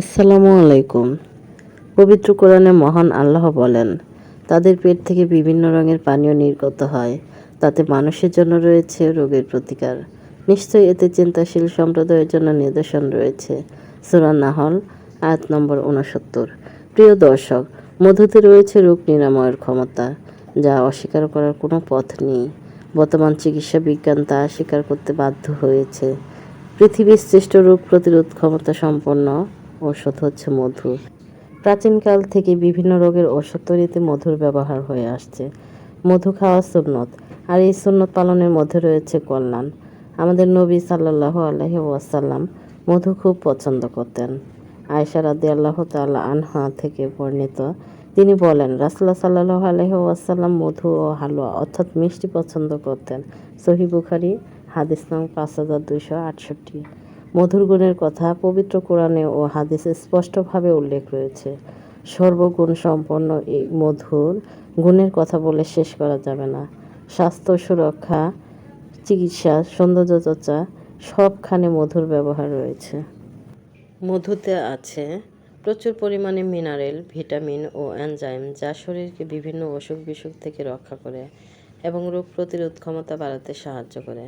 আসসালামু আলাইকুম। পবিত্র কোরআনে মহান আল্লাহ বলেন, তাদের পেট থেকে বিভিন্ন রঙের পানীয় নির্গত হয়, তাতে মানুষের জন্য রয়েছে রোগের প্রতিকার। নিশ্চয়ই এতে চিন্তাশীল সম্প্রদায়ের জন্য নিদর্শন রয়েছে। সুরা নাহল, আয়াত নম্বর উনসত্তর প্রিয় দর্শক, মধুতে রয়েছে রোগ নিরাময়ের ক্ষমতা, যা অস্বীকার করার কোনো পথ নেই। বর্তমান চিকিৎসা বিজ্ঞান তা স্বীকার করতে বাধ্য হয়েছে। পৃথিবীর শ্রেষ্ঠ রোগ প্রতিরোধ ক্ষমতা সম্পন্ন ঔষধ হচ্ছে মধু। প্রাচীনকাল থেকে বিভিন্ন রোগের ওষুধ তৈরিতে মধুর ব্যবহার হয়ে আসছে। মধু খাওয়া সুন্নত, আর এই সুন্নত পালনের মধ্যে রয়েছে কল্যাণ। আমাদের নবী সাল্লাহ আলহি ওয়াসাল্লাম মধু খুব পছন্দ করতেন। আয়সা রাদি আল্লাহ তাল্লাহ আনহা থেকে বর্ণিত, তিনি বলেন রাসুল্লাহ সাল্লাহ আলহি ওয়াসাল্লাম মধু ও হালুয়া অর্থাৎ মিষ্টি পছন্দ করতেন। সহি বুখারি, হাদিস নং পাঁচ হাজার দুইশো আটষট্টি। মধুর গুণের কথা পবিত্র কোরআনে ও হাদিসে স্পষ্টভাবে উল্লেখ রয়েছে। সর্বগুণ সম্পন্ন এই মধুর গুণের কথা বলে শেষ করা যাবে না। স্বাস্থ্য সুরক্ষা, চিকিৎসা সৌন্দর্য চর্চা সবখানে মধুর ব্যবহার রয়েছে। মধুতে আছে প্রচুর পরিমাণে মিনারেল, ভিটামিন ও এনজাইম যা শরীরকে বিভিন্ন অসুখ বিসুখ থেকে রক্ষা করে এবং রোগ প্রতিরোধ ক্ষমতা বাড়াতে সাহায্য করে।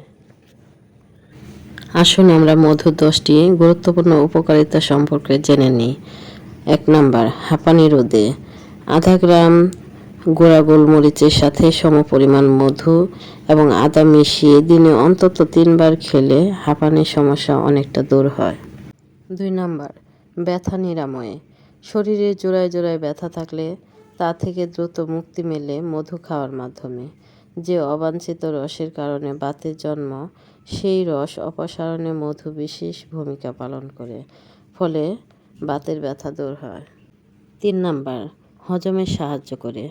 আসুন আমরা মধুর দশটি গুরুত্বপূর্ণ উপকারিতা সম্পর্কে জেনে নিই। এক নাম্বার হাঁপানি রোদে। আধা গ্রাম গোড়া গোলমরিচের সাথে সমপরিমাণ মধু এবং আদা মিশিয়ে দিনে অন্তত তিনবার খেলে হাঁপানির সমস্যা অনেকটা দূর হয়। দুই নাম্বার, ব্যথা নিরাময়ে। শরীরে জোড়ায় জোড়ায় ব্যথা থাকলে তা থেকে দ্রুত মুক্তি মেলে মধু খাওয়ার মাধ্যমে। যে অবাঞ্ছিত রসের কারণে বাতের জন্ম, সেই রস অপসারণে মধু বিশেষ ভূমিকা পালন করে, ফলে বাতের ব্যথা দূর হয়। তিন নাম্বার, হজমে সাহায্য করে।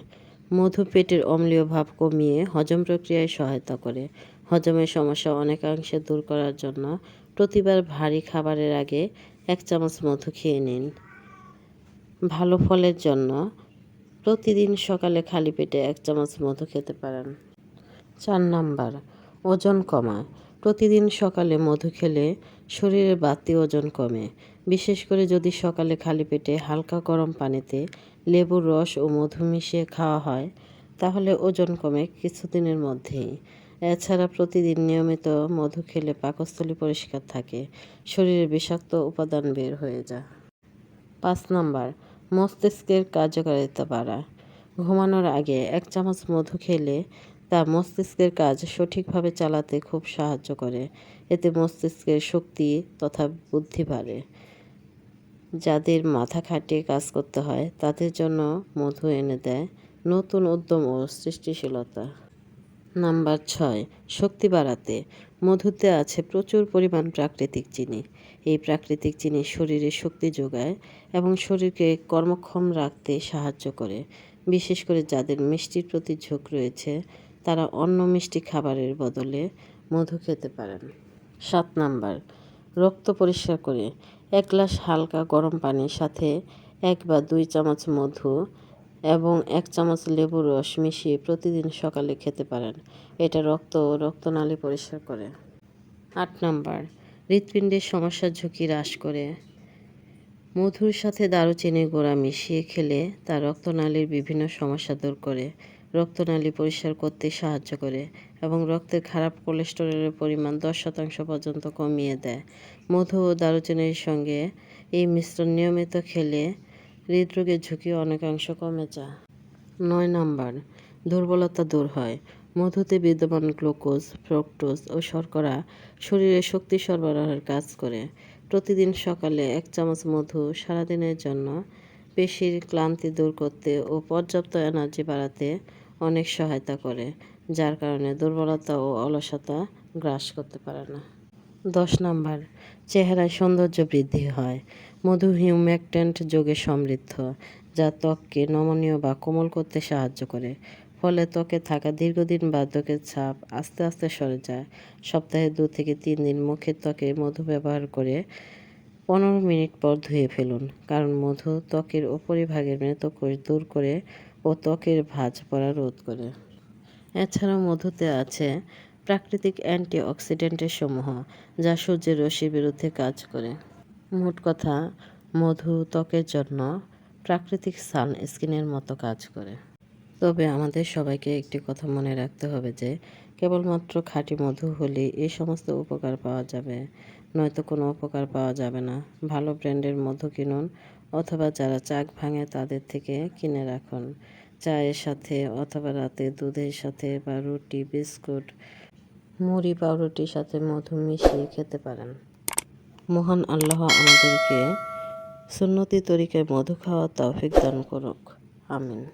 মধু পেটের অম্লীয় ভাব কমিয়ে হজম প্রক্রিয়ায় সহায়তা করে। হজমের সমস্যা অনেকাংশে দূর করার জন্য প্রতিবার ভারী খাবারের আগে এক চামচ মধু খেয়ে নিন। ভালো ফলের জন্য প্রতিদিন সকালে খালি পেটে এক চামচ মধু খেতে পারেন। চার নাম্বার, ওজন কমা। প্রতিদিন সকালে মধু খেলে শরীরের বাড়তি ওজন কমে। বিশেষ করে যদি সকালে খালি পেটে হালকা গরম পানিতে লেবুর রস ও মধু মিশিয়ে খাওয়া হয়, তাহলে ওজন কমে কিছুদিনের মধ্যেই। এছাড়া প্রতিদিন নিয়মিত মধু খেলে পাকস্থলী পরিষ্কার থাকে, শরীরে বিষাক্ত উপাদান বের হয়ে যায়। পাঁচ নাম্বার, মস্তিষ্কের কার্যকারিতা বাড়া ঘুমানোর আগে এক চামচ মধু খেলে তা মস্তিষ্কের কাজ সঠিকভাবে চালাতে খুব সাহায্য করে। এতে মস্তিষ্কের শক্তি তথা বুদ্ধি বাড়ে। যাদের মাথা খাটিয়ে কাজ করতে হয়, তাদের জন্য মধু এনে দেয় নতুন উদ্যম ও সৃষ্টিশীলতা। নাম্বার ছয়, শক্তি বাড়াতে। মধুতে আছে প্রচুর পরিমাণ প্রাকৃতিক চিনি। এই প্রাকৃতিক চিনি শরীরে শক্তি যোগায় এবং শরীরকে কর্মক্ষম রাখতে সাহায্য করে। বিশেষ করে যাদের মিষ্টির প্রতি ঝোঁক রয়েছে তারা অন্য মিষ্টি খাবারের বদলে মধু খেতে পারেন। সাত নাম্বার, রক্ত পরিষ্কার করে এক গ্লাস হালকা গরম পানির সাথে এক বা দুই চামচ মধু এবং এক চামচ লেবুর রস মিশিয়ে প্রতিদিন সকালে খেতে পারেন। এটা রক্ত ও রক্তনালী পরিষ্কার করে। আট নাম্বার, হৃৎপিণ্ডের সমস্যার ঝুঁকি হ্রাস করে মধুর সাথে দারুচিনির গোড়া মিশিয়ে খেলে তা রক্তনালীর বিভিন্ন সমস্যা দূর করে। রক্তনালী পরিষ্কার করতে সাহায্য করে এবং রক্তের খারাপ কোলেস্টেরলের পরিমাণ দশ শতাংশ পর্যন্ত কমিয়ে দেয়। মধু ও দারুচিনির সঙ্গে এই মিশ্রণ নিয়মিত খেলে হৃদরোগের ঝুঁকি অনেকাংশ কমে যায়। নয় নাম্বার, দুর্বলতা দূর হয়। মধুতে বিদ্যমান গ্লুকোজ, ফ্রুক্টোজ ও শর্করা শরীরে শক্তি সরবরাহের কাজ করে। প্রতিদিন সকালে এক চামচ মধু সারাদিনের জন্য পেশির ক্লান্তি দূর করতে ও পর্যাপ্ত এনার্জি বাড়াতে অনেক সহায়তা করে, যার কারণে দুর্বলতা ও অলসতা গ্রাস করতে পারে না। দশ নাম্বার, চেহারায় সৌন্দর্য বৃদ্ধি হয়। মধু হিউম্যাকট্যান্ট যোগে সমৃদ্ধ, যা ত্বককে নমনীয় বা কোমল করতে সাহায্য করে। ফলে ত্বকে থাকা দীর্ঘদিন বার্ধক্যের ছাপ আস্তে আস্তে সরে যায়। সপ্তাহে দু থেকে তিন দিন মুখের ত্বকে মধু ব্যবহার করে পনেরো মিনিট পর ধুয়ে ফেলুন। কারণ মধু ত্বকের উপরিভাগের মৃতকোষ দূর করে ও ত্বকের ভাঁজ পড়া রোধ করে। এছাড়াও মধুতে আছে প্রাকৃতিক অ্যান্টিঅক্সিডেন্টের সমূহ, যা সূর্যের রশ্মির বিরুদ্ধে কাজ করে। মোট কথা, মধু ত্বকের জন্য প্রাকৃতিক সান স্কিনের মতো কাজ করে। তবে আমাদের সবাইকে একটি কথা মনে রাখতে হবে যে, কেবলমাত্র খাঁটি মধু হলে এই সমস্ত উপকার পাওয়া যাবে। নয়তো কোনো উপকার পাওয়া যাবে না। ভালো ব্র্যান্ডের মধু কিনুন অথবা যারা চাক ভাঙে তাদের থেকে কিনে রাখুন। চায়ের সাথে অথবা রাতে দুধের সাথে বা রুটি, বিস্কুট, মুড়ি, পাউরুটির সাথে মধু মিশিয়ে খেতে পারেন। মহান আল্লাহ আমাদেরকে সুন্নতি তরিকায় মধু খাওয়ার তৌফিক দান করুক। আমিন।